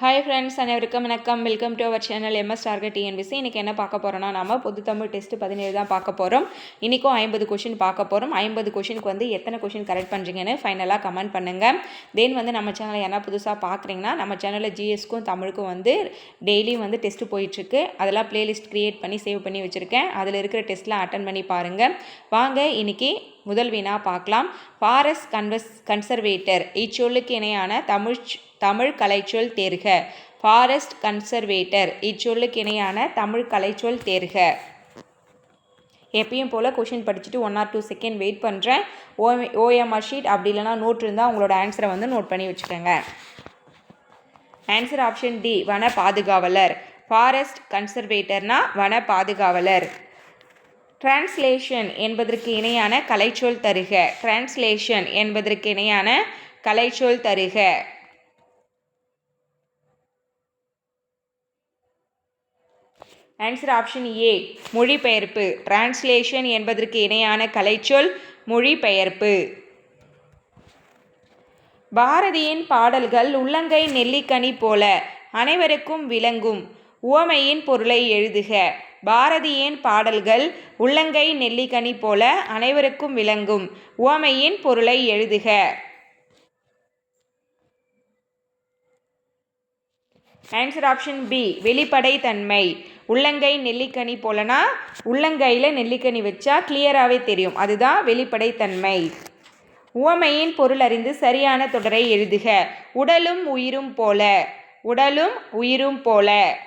Hi friends அனைவருக்கும் வணக்கம். Welcome to our channel MS target TNPSC இன்றைக்கி என்ன பார்க்க போகிறோம்னா நம்ம பொது தமிழ் டெஸ்ட் பதினேழு தான் பார்க்க போகிறோம் இன்றைக்கும் ஐம்பது கொஷின் பார்க்க போகிறோம் ஐம்பது கொஷினுக்கு வந்து எத்தனை கொஷின் கரெக்ட் பண்ணுறீங்கன்னு ஃபைனலாக கமெண்ட் பண்ணுங்கள் தென் வந்து நம்ம சேனலை என்ன புதுசாக பார்க்குறீங்கன்னா நம்ம சேனலில் ஜிஎஸ்க்கும் தமிழுக்கும் வந்து டெய்லியும் வந்து டெஸ்ட் போயிட்டுருக்கு. அதெல்லாம் ப்ளேலிஸ்ட் க்ரியேட் பண்ணி சேவ் பண்ணி வச்சுருக்கேன். அதில் இருக்கிற டெஸ்ட்லாம் அட்டன் பண்ணி பாருங்கள் வாங்க இன்றைக்கி முதல் வினா பார்க்கலாம். ஃபாரஸ்ட் கன்வஸ் கன்சர்வேட்டர் இச்சொல்லுக்கு இணையான தமிழ் தமிழ் கலைச்சொல் தேர்க. Forest conservator. இச்சொல்லுக்கு இணையான தமிழ் கலைச்சொல் தேர்க. எப்பயும் போல் கொஷின் படிச்சுட்டு one or two second wait பண்ணுறேன் ஓ ஓஎம்ஆர் ஷீட் அப்படி இல்லைனா நோட் இருந்தால் உங்களோட ஆன்சரை வந்து நோட் பண்ணி வச்சுக்கோங்க. ஆன்சர் ஆப்ஷன் டி வன பாதுகாவலர். ஃபாரஸ்ட் கன்சர்வேட்டர்னா வன பாதுகாவலர். டிரான்ஸ்லேஷன் என்பதற்கு இணையான கலைச்சொல் தருக. டிரான்ஸ்லேஷன் என்பதற்கு இணையான கலைச்சொல் தருக. ஆன்சர் ஆப்ஷன் ஏ மொழிபெயர்ப்பு. டிரான்ஸ்லேஷன் என்பதற்கு இணையான கலைச்சொல் மொழிபெயர்ப்பு. பாரதியின் பாடல்கள் உள்ளங்கை நெல்லிக்கனி போல அனைவருக்கும் விளங்கும். உவமையின் பொருளை எழுதுக. பாரதியின் பாடல்கள் உள்ளங்கை நெல்லிக்கனி போல அனைவருக்கும் விளங்கும். உவமையின் பொருளை எழுதுக. ஆன்சர் ஆப்ஷன் பி வெளிப்படைத்தன்மை. உள்ளங்கை நெல்லிக்கனி போலனா உள்ளங்கையில் நெல்லிக்கனி வச்சா கிளியராகவே தெரியும். அதுதான் வெளிப்படைத்தன்மை. உவமையின் பொருள் அறிந்து சரியான தொடரை எழுதுக. உடலும் உயிரும் போல. உடலும் உயிரும் போல.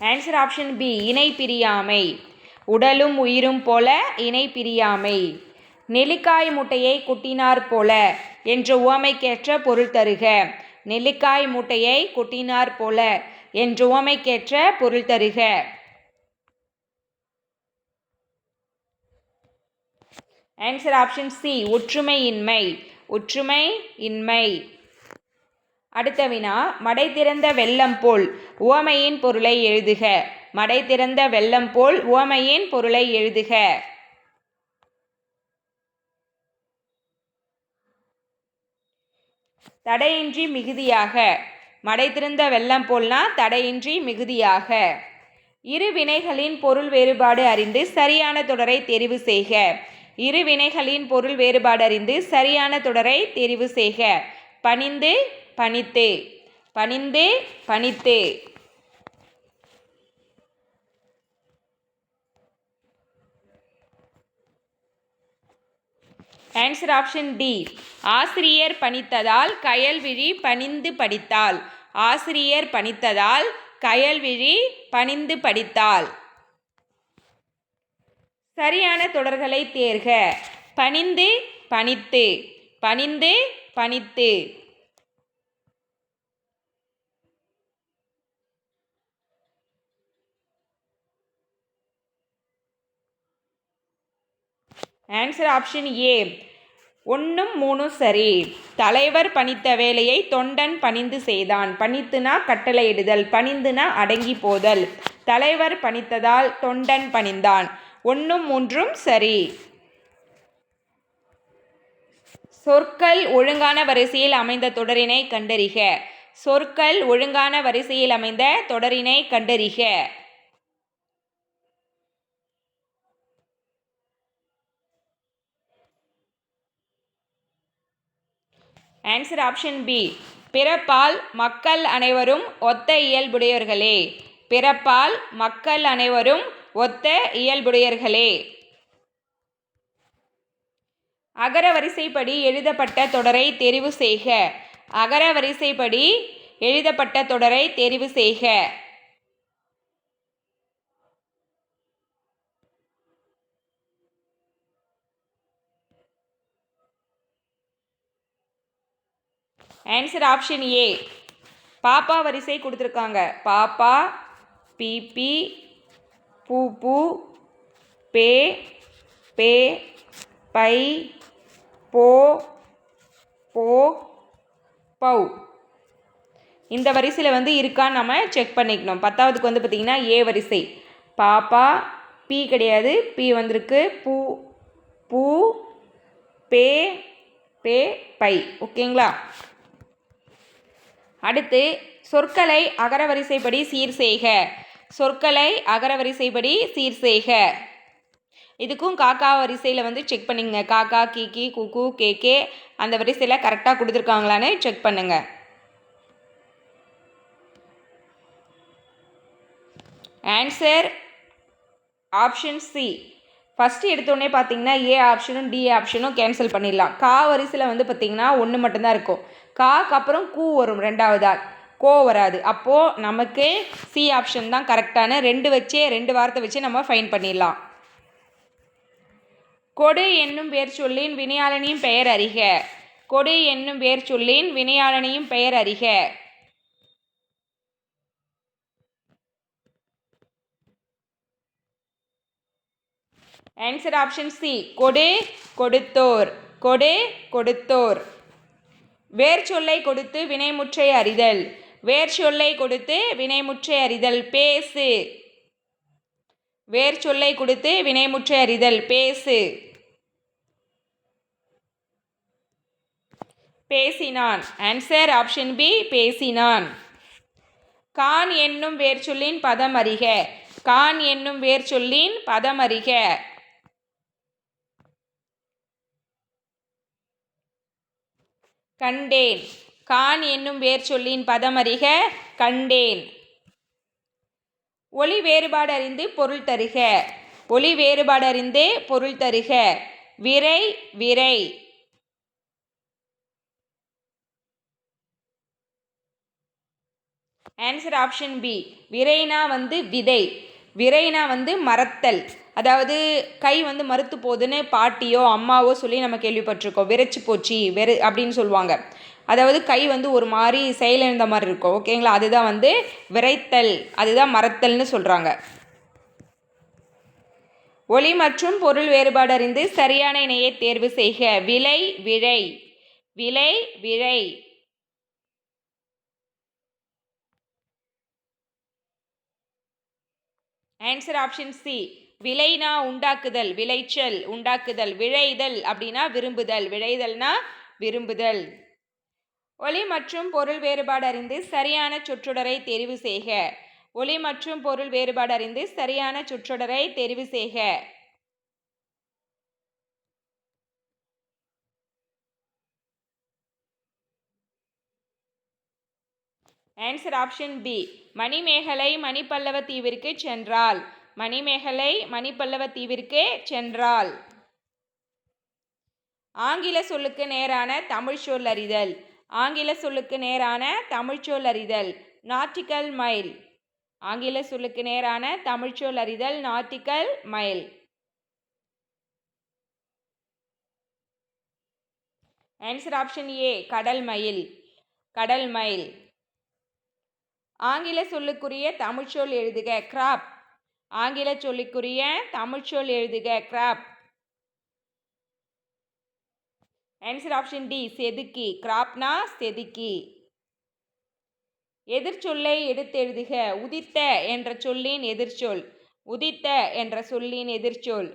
ஆன்சர் ஆப்ஷன் பி இணை பிரியாமை உடலும் உயிரும் போல இணை பிரியாமை நெல்லிக்காய் முட்டையை குட்டினார் போல. என்ற உவமைக்கேற்ற பொருள் தருக. நெல்லிக்காய் மூட்டையை கொட்டினார் போல என்ற உவமைக்கேற்ற பொருள் தருக. ஆன்சர் ஆப்ஷன் சி ஒற்றுமையின்மை ஒற்றுமை இன்மை அடுத்த வினா மடை திறந்த வெள்ளம் போல் உவமையின் பொருளை எழுதுக. மடை திறந்த வெள்ளம் போல் உவமையின் பொருளை எழுதுக. தடையின்றி மிகுதியாக. மடை திருந்த வெள்ளம் போல்னா தடையின்றி மிகுதியாக. இரு வினைகளின் பொருள் வேறுபாடு அறிந்து சரியான தொடரை தெரிவு செய்க. இரு வினைகளின் பொருள் வேறுபாடு அறிந்து சரியான தொடரை தெரிவு செய்க. பணிந்து பணித்து. பணிந்து பணித்து. ஆன்சர் ஆப்ஷன் டி ஆசிரியர் பணித்ததால் கயல்விழி பணிந்து படித்தாள். ஆசிரியர் பணித்ததால் கயல்விழி பணிந்து படித்தாள். சரியான தொடர்களை தேர்க. பணிந்து பணித்து. பணிந்து பணித்து. ஆன்சர் ஆப்ஷன் ஏ ஒன்றும் மூணும் சரி. தலைவர் பணித்த வேலையை தொண்டன் பணிந்து செய்தான். பணித்துனா கட்டளையிடுதல் பணிந்துனா அடங்கி போதல். தலைவர் பணித்ததால் தொண்டன் பணிந்தான். ஒன்றும் மூன்றும் சரி. சொற்கள் ஒழுங்கான வரிசையில் அமைந்த தொடரினை கண்டறிக. சொற்கள் ஒழுங்கான வரிசையில் அமைந்த தொடரினை கண்டறிக. ஆன்சர் ஆப்ஷன் பி பிறப்பால் மக்கள் அனைவரும் ஒத்த இயல்புடையவர்களே. பிறப்பால் மக்கள் அனைவரும் ஒத்த இயல்புடையர்களே அகர வரிசைப்படி எழுதப்பட்ட தொடரை தெரிவு செய்க. அகர வரிசைப்படி எழுதப்பட்ட தொடரை தெரிவு செய்க. ஆன்சர் ஆப்ஷன் ஏ பாப்பா வரிசை கொடுத்துருக்காங்க. பாப்பா பிபி பூ பூ பே பே பை போ. போ பௌ இந்த வரிசையில் வந்து இருக்கான்னு நம்ம செக் பண்ணிக்கணும். பத்தாவதுக்கு வந்து பார்த்திங்கன்னா ஏ வரிசை. பாப்பா பி கிடையாது. பி வந்திருக்கு. பூ பூ பே பே பை. ஓகேங்களா? அடுத்து சொற்களை அகரவரிசைப்படி சீர் செய்க. சொற்களை அகரவரிசைப்படி சீர் செய்க. இதுக்கும் காக்கா வரிசையில் வந்து செக் பண்ணிங்க. காக்கா கீக்கி குக்கு கேகே அந்த வரிசையில் கரெக்டாக கொடுத்துருக்காங்களான்னு செக் பண்ணுங்க. ஆன்சர் ஆப்ஷன் சி ஃபஸ்ட்டு எடுத்தோடனே பார்த்தீங்கன்னா ஏ ஆப்ஷனும் டி ஆப்ஷனும் கேன்சல் பண்ணிடலாம். கா வரிசையில் வந்து பார்த்தீங்கன்னா ஒன்று மட்டும்தான் இருக்கும். காக்கு அப்புறம் கூ வரும் ரெண்டாவதால் கோ வராது. அப்போது நமக்கு சி ஆப்ஷன் தான் கரெக்டான ரெண்டு வச்சே ரெண்டு வார்த்தை வச்சு நம்ம ஃபைன் பண்ணிடலாம். கொடு என்னும் பேர் சொல்லின் வினையாளனையும் பெயர் அறிக. கொடு என்னும் பேர் சொல்லின் வினையாளனையும் பெயர் அறிக. ஆன்சர் ஆப்ஷன் சி கொடு கொடுத்தோர். கொடு கொடுத்தோர். வேர் சொல்லை கொடுத்து வினைமுற்றை அறிதல். வேர் சொல்லை கொடுத்து வினைமுற்றை அறிதல். பேசு. வேர் சொல்லை கொடுத்து வினைமுற்றை அறிதல். பேசு. பேசினான். ஆன்சர் ஆப்ஷன் பி பேசினான். கான் என்னும் வேர்ச்சொல்லின் பதம் அறிக. கான் என்னும் வேர் சொல்லின் பதம் அறிக. கண்டேன். கான் என்னும் வேர் சொல்லின் பதம் அறிக கண்டேன். ஒளி வேறுபாடு அறிந்து பொருள் தருக. ஒளி வேறுபாடு அறிந்து பொருள் தருக. விரை விரை. ஆன்சர் ஆப்ஷன் பி விரைனா வந்து விதை. விரைனா வந்து மறத்தல் அதாவது கை வந்து மறுத்து போகுதுன்னு பாட்டியோ அம்மாவோ சொல்லி நம்ம கேள்விப்பட்டிருக்கோம். விரைச்சி போச்சு வெறு அப்படின்னு சொல்லுவாங்க. அதாவது கை வந்து ஒரு மாதிரி செயலிழந்த மாதிரி இருக்கும். ஓகேங்களா அதுதான் வந்து விரைத்தல் அதுதான் மறத்தல்னு சொல்கிறாங்க ஒளி மற்றும் பொருள் வேறுபாடு அறிந்து சரியான இணையை தேர்வு செய்க. விலை விழை. விலை விழை. ஆன்சர் ஆப்ஷன் சி விளைனா உண்டாக்குதல் விளைச்சல் உண்டாக்குதல் விழைதல் அப்படின்னா விரும்புதல். விழைதல்னா விரும்புதல். ஒளி மற்றும் பொருள் வேறுபாடு அறிந்து சரியான சொற்றொடரை தெரிவு செய்க. ஒளி மற்றும் பொருள் வேறுபாடு அறிந்து சரியான சொற்றொடரை தெரிவு செய்க. Answer option B Manimegalai Manipallava தீவிற்கு சென்றாள். மணிமேகலை மணிப்பல்லவ தீவிற்கே சென்றாள். ஆங்கில சொல்லுக்கு நேரான தமிழ் சொல் அறிதல். ஆங்கில சொல்லுக்கு நேரான தமிழ் சொல் அறிதல். நாட்டிக்கல் மைல் ஆங்கில சொல்லுக்கு நேரான தமிழ் சொல் அறிதல். Nautical mile answer option A கடல் மயில். கடல் மயில். ஆங்கில சொல்லுக்குரிய தமிழ்ச்சொல் எழுதுக. கிராப் ஆங்கில சொல்லிக்குரிய தமிழ்ச்சொல் எழுதுக. கிராப் ஆன்சர் ஆப்ஷன் டி செதுக்கி. கிராப்னா செதுக்கி. எதிர்ச்சொல்லை எடுத்தெழுதுக உதித்த என்ற சொல்லின் எதிர்ச்சொல் உதித்த என்ற சொல்லின் எதிர்ச்சொல்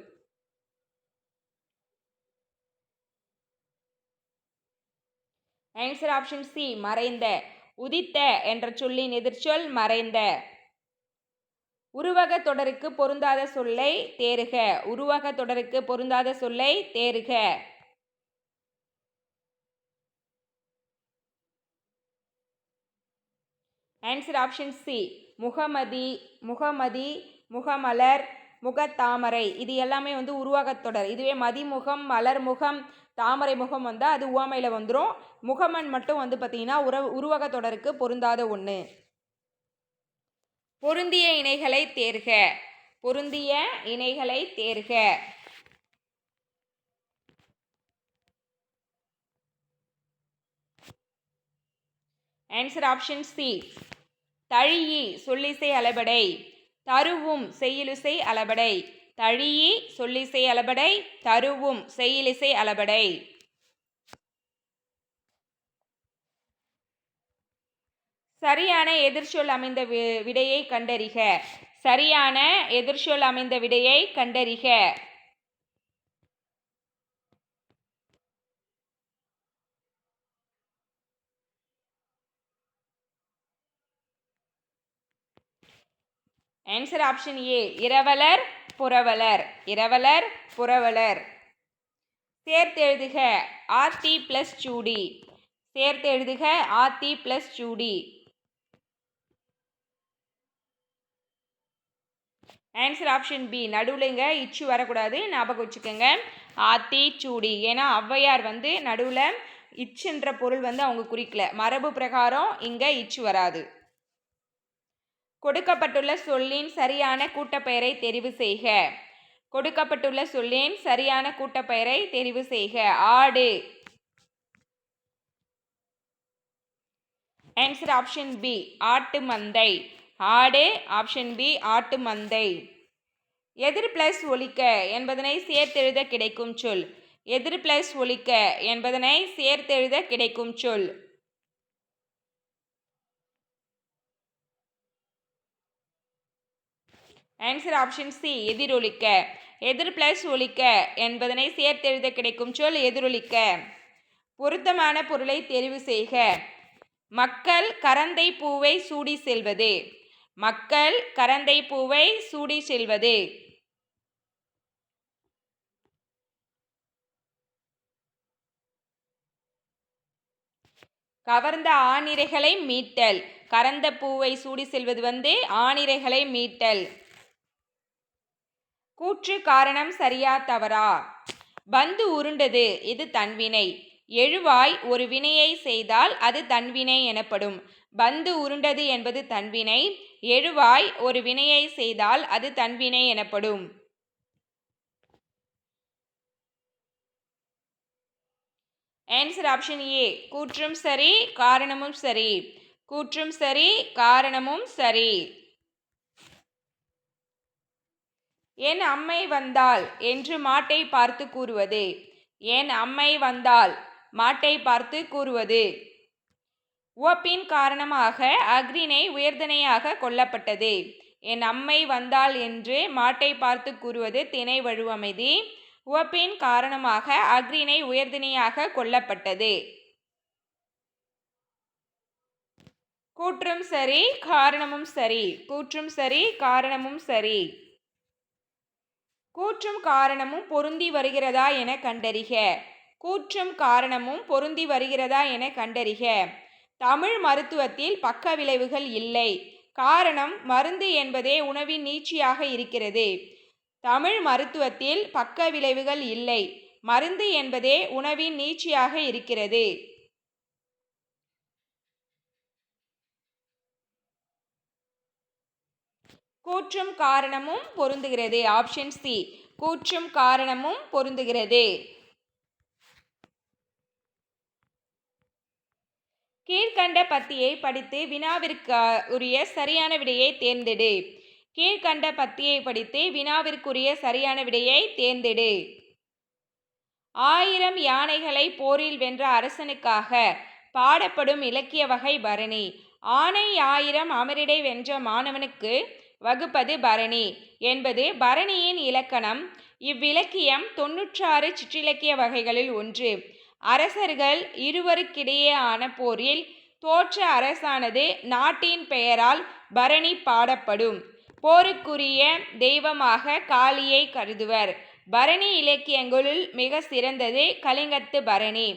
ஆன்சர் ஆப்ஷன் சி மறைந்த. உதித்த என்ற சொல்லின் எதிர்ச்சொல் மறைந்த. உருவக தொடருக்கு பொருந்தாத சொல்லை தேறுக. உருவக தொடருக்கு பொருந்தாத சொல்லை தேறுக. ஆன்சர் ஆப்ஷன் சி முகமதி முகமதி முகமலர் முகத்தாமரை. இது எல்லாமே வந்து உருவகத்தொடர் இதுவே மதிமுகம் மலர் முகம் தாமரை முகம் வந்தால் அது உவமையில் வந்துடும் முகமன் மட்டும் வந்து பார்த்திங்கன்னா உற உருவக தொடருக்கு பொருந்தாத ஒன்று பொருந்திய இணைகளை தேர்க. பொருந்திய இணைகளை தேர்க. ஆன்சர் ஆப்ஷன் சி தழியி சொல்லிசை அளபடை. தருவும் செய்யிலிசை அளபடை. தழியி சொல்லிசை அளபடை தருவும் செய்யலிசை அளபடை. சரியான எதிர்ச்சொல் அமைந்த விடையை கண்டறிக. சரியான எதிர்ச்சொல் அமைந்த விடையை கண்டறிக. ஆன்சர் ஆப்ஷன் ஏ இரவலர் புரவலர். இரவலர் புரவலர். சேர்த்தெழுதுக ஆர்டி ப்ளஸ் சூடி சேர்த்தெழுதுக ஆர்டி பிளஸ் சூடி ஆன்சர் ஆப்ஷன் பி நடுவுலங்க இச்சு வரக்கூடாது ஞாபகம் வச்சுக்கோங்க. ஆத்தி சூடி ஏன்னா ஔவையார் வந்து நடுவில் இச்சுன்ற பொருள் வந்து அவங்க குறிக்கல. மரபு பிரகாரம் இங்கே இச்சு வராது. கொடுக்கப்பட்டுள்ள சொல்லின் சரியான கூட்டப்பெயரை தெரிவு செய்க. கொடுக்கப்பட்டுள்ள சொல்லின் சரியான கூட்டப்பெயரை தெரிவு செய்க. ஆடு. ஆன்சர் ஆப்ஷன் பி ஆட்டு மந்தை. ஆடு ஆப்ஷன் பி ஆட்டு மந்தை. எதிர் பிளஸ் ஒலிக்க என்பதனை சேர்த்தெழுத கிடைக்கும் சொல். எதிர் பிளஸ் ஒலிக்க என்பதனை சேர்த்தெழுத கிடைக்கும் சொல். ஆன்சர் ஆப்ஷன் சி எதிரொலிக்க எதிர் பிளஸ் ஒலிக்க என்பதனை சேர்த்தெழுத கிடைக்கும் சொல் எதிரொலிக்க பொருத்தமான பொருளை தெரிவு செய்க. மக்கள் கரந்தை பூவை சூடி செல்வது. மக்கள் கரந்தை பூவை சூடி செல்வது. கவர்ந்த ஆணிரைகளை மீட்டல். கரந்த பூவை சூடி செல்வது வந்து ஆணிரைகளை மீட்டல். கூற்று காரணம் சரியா தவறா? பந்து உருண்டது இது தன்வினை எழுவாய் ஒரு வினையை செய்தால் அது தன்வினை எனப்படும். பந்து உருண்டது என்பது தன்வினை எழுவாய் ஒரு வினையை செய்தால் அது தன்வினை எனப்படும். ஆன்சர் ஆப்ஷன் ஏ கூற்றும் சரி காரணமும் சரி. கூற்றும் சரி காரணமும் சரி. என் அம்மை வந்தால் என்று மாட்டை பார்த்து கூறுவது. என் அம்மை வந்தால் மாட்டை பார்த்து கூறுவது. உவப்பின் காரணமாக அக்ரினை உயர்தனையாக கொல்லப்பட்டது. என் அம்மை வந்தாள் என்று மாட்டை பார்த்து கூறுவது திணை வழுவமைதி. உவப்பின் காரணமாக அக்ரினை உயர்திணையாக கொல்லப்பட்டது. கூற்றும் சரி காரணமும் சரி. கூற்றும் சரி காரணமும் சரி. கூற்றும் காரணமும் பொருந்தி வருகிறதா என கண்டறிக. கூற்றும் காரணமும் பொருந்தி வருகிறதா என கண்டறிக. தமிழ் மருத்துவத்தில் பக்க விளைவுகள் இல்லை. காரணம் மருந்து என்பதே உணவின் நீட்சியாக இருக்கிறது. தமிழ் மருத்துவத்தில் பக்க விளைவுகள் இல்லை. மருந்து என்பதே உணவின் நீட்சியாக இருக்கிறது. கூற்றும் காரணமும் பொருந்துகிறது. Option C. கூற்றும் காரணமும் பொருந்துகிறது. கீழ்கண்ட பத்தியை படித்து வினாவிற்கு உரிய சரியான விடையை தேர்ந்தெடு. கீழ்கண்ட பத்தியை படித்து வினாவிற்குரிய சரியான விடையை தேர்ந்தெடு. ஆயிரம் யானைகளை போரில் வென்ற அரசனுக்காக பாடப்படும் இலக்கிய வகை பரணி. ஆனை ஆயிரம் அமரிடை வென்ற மாணவனுக்கு வகுப்பது பரணி என்பது பரணியின் இலக்கணம். இவ்விலக்கியம் தொன்னூற்றாறு சிற்றிலக்கிய வகைகளில் ஒன்று. அரசர்கள் இருவருக்கிடையேயான போரில் தோற்ற அரசானது நாட்டின் பெயரால் பரணி பாடப்படும். போருக்குரிய தெய்வமாக காளியை கருதுவர். பரணி இலக்கியங்களுள் மிக சிறந்தது கலிங்கத்து பரணி.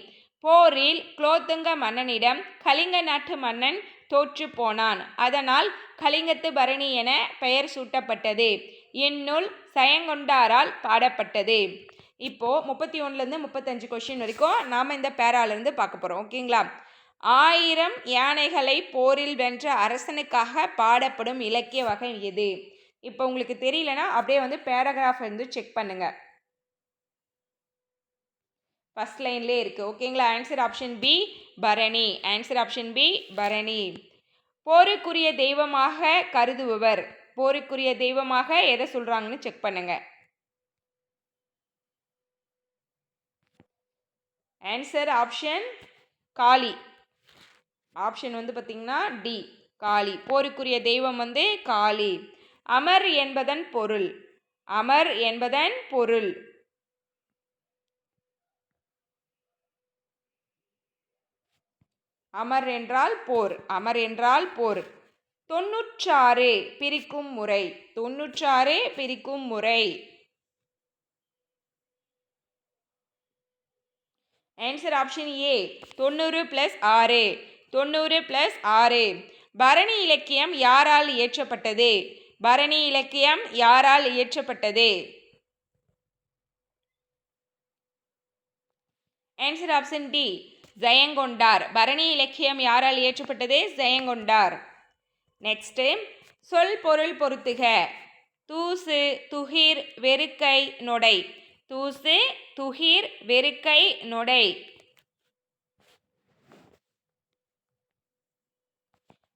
போரில் குலோத்துங்க மன்னனிடம் கலிங்க நாட்டு மன்னன் தோற்று போனான். அதனால் கலிங்கத்து பரணி என பெயர் சூட்டப்பட்டது. இந்நூல் சயங்கொண்டாரால் பாடப்பட்டது. இப்போது முப்பத்தி ஒன்றுலேருந்து முப்பத்தஞ்சு கொஷின் வரைக்கும் நாம் இந்த பேராலேருந்து பார்க்க போகிறோம் ஓகேங்களா? ஆயிரம் யானைகளை போரில் வென்ற அரசனுக்காக பாடப்படும் இலக்கிய வகை எது? இப்போ உங்களுக்கு தெரியலனா அப்படியே வந்து பேராகிராஃப் வந்து செக் பண்ணுங்கள் ஃபஸ்ட் லைன்லேயே இருக்குது ஓகேங்களா? ஆன்சர் ஆப்ஷன் பி பரணி. ஆன்சர் ஆப்ஷன் பி பரணி. போருக்குரிய தெய்வமாக கருதுபவர். போருக்குரிய தெய்வமாக எதை சொல்கிறாங்கன்னு செக் பண்ணுங்கள் ஆன்சர் ஆப்ஷன் காளி ஆப்ஷன் வந்து பார்த்திங்கன்னா டி காளி போருக்குரிய தெய்வம் வந்து காளி அமர் என்பதன் பொருள். அமர் என்பதன் பொருள். அமர் என்றால் போர். அமர் என்றால் போர். தொண்ணூற்றாறு பிரிக்கும் முறை. தொன்னூற்றாறு பிரிக்கும் முறை. ஆன்சர் ஆப்ஷன் ஏ தொண்ணூறு ப்ளஸ் ஆறு. தொண்ணூறு ப்ளஸ் ஆறு. பரணி இலக்கியம் யாரால் இயற்றப்பட்டது? பரணி இலக்கியம் யாரால் இயற்றப்பட்டது? Answer option D Jayankondar. Bharani இலக்கியம் யாரால் இயற்றப்பட்டது? ஜெயங்கொண்டார். நெக்ஸ்ட்டு சொல் பொருள் பொருத்துக. தூசு துகிர் வெறுக்கை நொடை. தூசு துகிர் வெறுக்கை நொடை.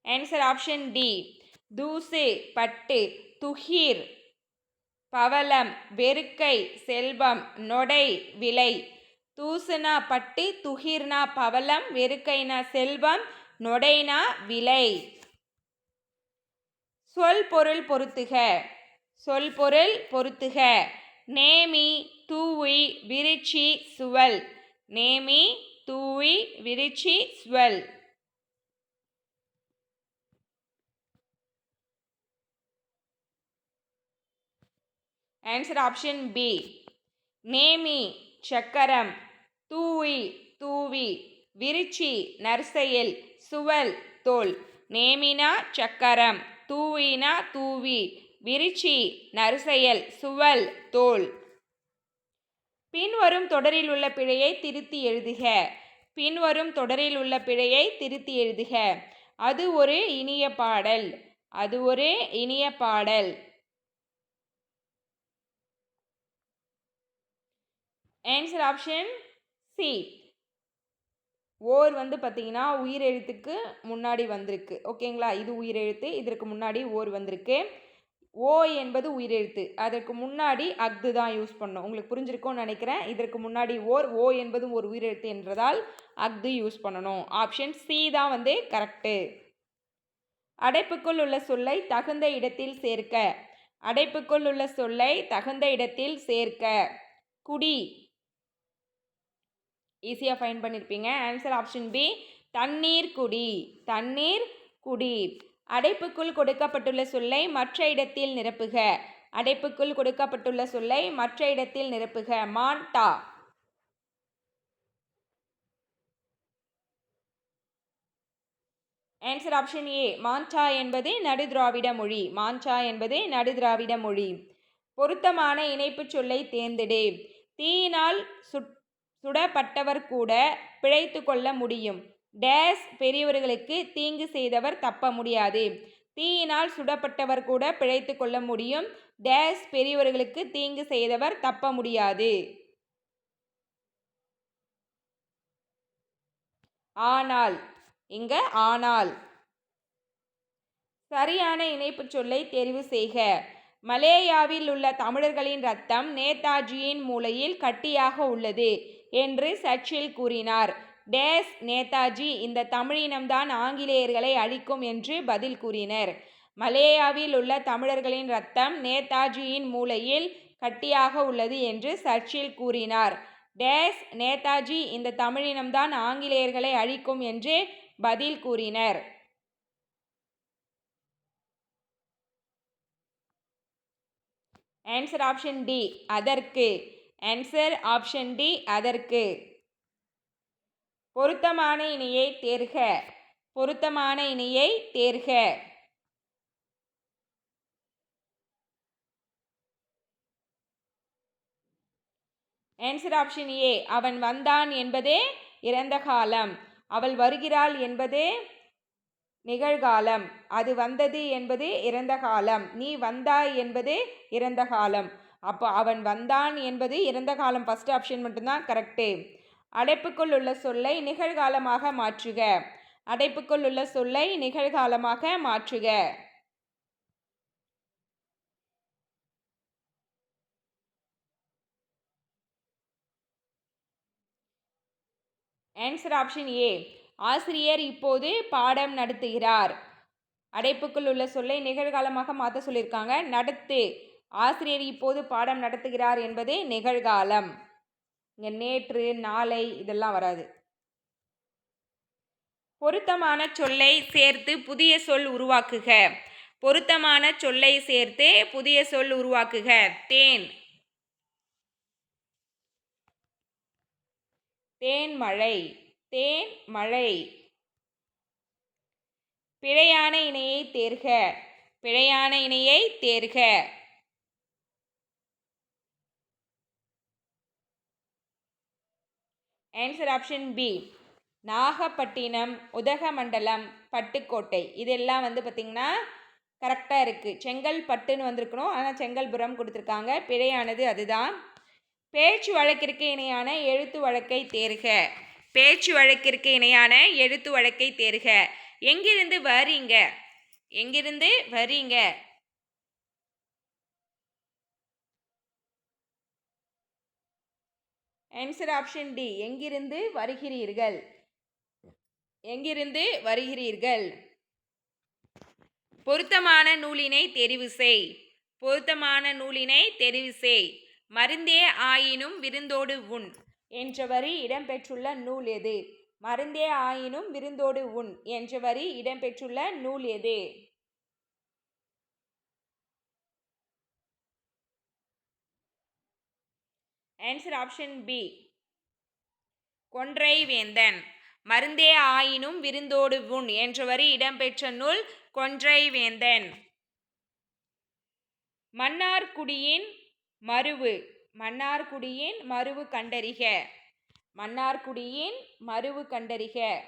ஆன்சர் ஆப்ஷன் டி தூசு பட்டு துகிர் பவளம் வெறுக்கை செல்வம் நொடை விலை. தூசுனா பட்டு துகிர்னா பவளம் வெறுக்கைனா செல்வம் நொடைனா விலை. சொல் பொருள் பொருத்துக. சொல் பொருள் பொருத்துக. நேமி தூவி விரிச்சி சுவல். நேமி தூவி விரிச்சி சுவல். ஆன்சர் ஆப்ஷன் பி நேமி சக்கரம். தூவி தூவி விரிச்சி நர்சையில் சுவல் தோல். நேமினா சக்கரம் தூவினா தூவி விரிச்சி நறுசெயல் சுவல் தோல். பின்வரும் தொடரில் உள்ள பிழையை திருத்தி எழுதுக. பின்வரும் தொடரில் உள்ள பிழையை திருத்தி எழுதுக. அது ஒரு இனிய பாடல். அது ஒரு இனிய பாடல். ஆன்சர் ஆப்ஷன் சி ஓர் வந்து பார்த்தீங்கன்னா உயிரெழுத்துக்கு முன்னாடி வந்திருக்கு. ஓகேங்களா இது உயிரெழுத்து. இதற்கு முன்னாடி ஓர் வந்திருக்கு. ஓ என்பது உயிரெழுத்து. அதற்கு முன்னாடி அக்து தான் யூஸ் பண்ணோம். உங்களுக்கு புரிஞ்சிருக்கும்னு நினைக்கிறேன். இதற்கு முன்னாடி ஓர் ஓ என்பதும் ஒரு உயிரெழுத்து என்றதால் அக்து யூஸ் பண்ணணும். ஆப்ஷன் சி தான் வந்து கரெக்டு அடைப்புக்குள் உள்ள சொல்லை தகுந்த இடத்தில் சேர்க்க. அடைப்புக்குள் உள்ள சொல்லை தகுந்த இடத்தில் சேர்க்க. குடி. ஈஸியாக ஃபைன் பண்ணியிருப்பீங்க ஆன்சர் ஆப்ஷன் பி தண்ணீர் குடி. தண்ணீர் குடி. அடைப்புக்குள் கொடுக்கப்பட்டுள்ள சொல்லை மற்ற இடத்தில் நிரப்புக. அடைப்புக்குள் கொடுக்கப்பட்டுள்ள சொல்லை மற்ற இடத்தில் நிரப்புக. மான்டா ஆன்சர் ஆப்ஷன் ஏ மான்டா என்பது நடுதிராவிட மொழி. மான்டா என்பது நடுதிராவிட மொழி. பொருத்தமான இணைப்புச் சொல்லை தேர்ந்தெடு. தீயினால் சுட் சுடப்பட்டவர் கூட பிழைத்து கொள்ள முடியும். டேஸ் பெரியவர்களுக்கு தீங்கு செய்தவர் தப்ப முடியாது. தீயினால் சுடப்பட்டவர் கூட பிழைத்து கொள்ள முடியும். டேஸ் பெரியவர்களுக்கு தீங்கு செய்தவர் தப்ப முடியாது. ஆனால் இங்க ஆனால். சரியான இணைப்பு சொல்லை தெரிவு செய்க. மலேயாவில் உள்ள தமிழர்களின் ரத்தம் நேதாஜியின் மூளையில் கட்டியாக உள்ளது என்று சர்ச்சில் கூறினார். டேஸ் நேதாஜி இந்த தமிழினம்தான் ஆங்கிலேயர்களை அழிக்கும் என்று பதில் கூறினர். மலேயாவில் உள்ள தமிழர்களின் ரத்தம் நேதாஜியின் மூளையில் கட்டியாக உள்ளது என்று சர்ச்சில் கூறினார். டேஸ் நேதாஜி இந்த தமிழினம்தான் ஆங்கிலேயர்களை அழிக்கும் என்று பதில் கூறினர். ஆன்சர் ஆப்ஷன் டி அதற்கு. ஆன்சர் ஆப்ஷன் டி அதற்கு. பொருத்தமான இணையை தேர்க. பொருத்தமான இணையை தேர்க. ஆன்சர் ஆப்ஷன் ஏ அவன் வந்தான் என்பதே இறந்த காலம். அவள் வருகிறாள் என்பதே நிகழ்காலம். அது வந்தது என்பது இறந்த காலம். நீ வந்தாய் என்பது இறந்த காலம். அப்போ அவன் வந்தான் என்பது இறந்த காலம். ஃபஸ்ட் ஆப்ஷன் மட்டும்தான் கரெக்டு அடைப்புக்குள் உள்ள சொல்லை நிகழ்காலமாக மாற்றுக. அடைப்புக்குள் உள்ள சொல்லை நிகழ்காலமாக மாற்றுக. ஆன்சர் ஆப்ஷன் ஏ ஆசிரியர் இப்போது பாடம் நடத்துகிறார். அடைப்புக்குள் உள்ள சொல்லை நிகழ்காலமாக மாற்ற சொல்லியிருக்காங்க. நடத்து. ஆசிரியர் இப்போது பாடம் நடத்துகிறார் என்பது நிகழ்காலம். இங்கே நேற்று நாளை இதெல்லாம் வராது. பொருத்தமான சொல்லை சேர்த்து புதிய சொல் உருவாக்குக. பொருத்தமான சொல்லை சேர்த்து புதிய சொல் உருவாக்குக. தேன். தேன் மழை. தேன் மழை. பிழையான இணையை தேர்க. பிழையான இணையை தேர்க. Answer option B Nagapattinam Udhagamandalam Pattukkottai. இதெல்லாம் வந்து பார்த்திங்கன்னா கரெக்டாக இருக்குது செங்கல் பட்டுன்னு வந்திருக்கணும். ஆனால் செங்கல்புரம் கொடுத்துருக்காங்க. பிழையானது அதுதான். பேச்சு வழக்கிற்கு இணையான எழுத்து வழக்கை தேர்க. பேச்சு வழக்கிற்கு இணையான எழுத்து வழக்கை தேர்க. எங்கிருந்து வரீங்க எங்கிருந்து வரீங்க ஆன்சர் ஆப்ஷன் டி எங்கிருந்து வருகிறீர்கள்? எங்கிருந்து வருகிறீர்கள்? பொருத்தமான நூலினை தெரிவு செய். பொருத்தமான நூலினை தெரிவு செய். மருந்தே ஆயினும் விருந்தோடு உண். என்ற வரி இடம்பெற்றுள்ள நூல் எது? மருந்தே ஆயினும் விருந்தோடு உண். என்ற வரி இடம்பெற்றுள்ள நூல் எது? ஆன்சர் ஆப்ஷன் பி கொன்றை வேந்தன். மருந்தே ஆயினும் விருந்தோடு உண் என்ற வரி இடம்பெற்ற நூல் கொன்றை வேந்தன். மன்னார்குடியின் மருவு. மன்னார்குடியின் மருவு கண்டறிக. மன்னார்குடியின் மருவு கண்டறிக.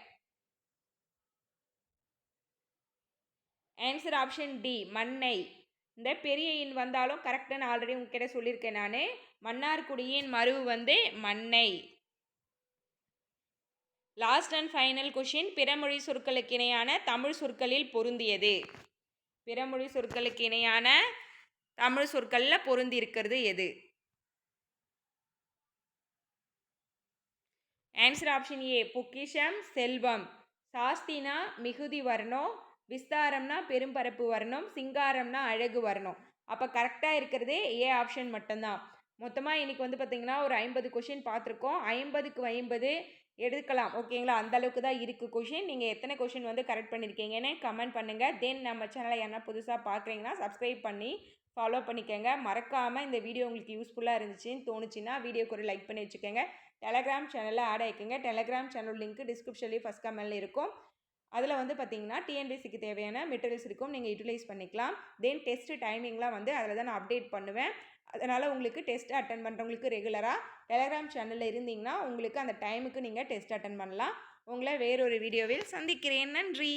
ஆன்சர் ஆப்ஷன் டி மண்ணை. இந்த பெரிய இன் வந்தாலும் கரெக்டாக நான் ஆல்ரெடி உங்ககிட்ட சொல்லியிருக்கேன் நான். மன்னார்குடியின் மருவு வந்து மண்ணை. லாஸ்ட் அண்ட் ஃபைனல் கொஷின் பிறமொழி சொற்களுக்கு இணையான தமிழ் சொற்களில் பொருந்தியது. பிறமொழி சொற்களுக்கு இணையான தமிழ் சொற்களில் பொருந்தி இருக்கிறது எது? ஆன்சர் ஆப்ஷன் ஏ பொக்கிஷம் செல்வம். சாஸ்தினா மிகுதி வர்ணோ விஸ்தாரம்னா பெரும்பரப்பு வரணும் சிங்காரம்னா அழகு வரணும். அப்போ கரெக்டாக இருக்கிறதே ஏ ஆப்ஷன் மட்டும்தான். மொத்தமாக இன்றைக்கி வந்து பார்த்திங்கன்னா ஒரு ஐம்பது கொஷின் பார்த்துருக்கோம். ஐம்பதுக்கு ஐம்பது எடுக்கலாம். ஓகேங்களா? அந்த அளவுக்கு தான் இருக்குது கொஷின் நீங்கள் எத்தனை கொஷின் வந்து கரெக்ட் பண்ணியிருக்கீங்கன்னு கமெண்ட் பண்ணுங்கள் தென் நம்ம சேனலை யாரா புதுசாக பார்க்குறீங்கன்னா சப்ஸ்கிரைப் பண்ணி ஃபாலோ பண்ணிக்கோங்க. மறக்காமல் இந்த வீடியோ உங்களுக்கு யூஸ்ஃபுல்லாக இருந்துச்சுன்னு தோணுச்சுன்னா வீடியோக்கு ஒரு லைக் பண்ணி வச்சுக்கோங்க. டெலகிராம் சேனலில் ஆட் ஆகிக்கோங்க டெலகிராம் சேனல் லிங்க் டிஸ்கிரிப்ஷன்லேயும் ஃபஸ்ட் கமெண்ட்ல இருக்கும். அதில் வந்து பார்த்தீங்கன்னா டிஎன்பிசிக்கு தேவையான மெட்டீரியல்ஸ் இருக்கும். நீங்கள் யூட்டிலைஸ் பண்ணிக்கலாம். தென் டெஸ்ட் டைமிங்லாம் வந்து அதில் தான் நான் அப்டேட் பண்ணுவேன். அதனால் உங்களுக்கு டெஸ்ட் அட்டன் பண்ணுறவங்களுக்கு ரெகுலராக டெலகிராம் சேனலில் இருந்தீங்கன்னா உங்களுக்கு அந்த டைமுக்கு நீங்கள் டெஸ்ட் அட்டன் பண்ணலாம். உங்களை வேறொரு வீடியோவில் சந்திக்கிறேன். நன்றி.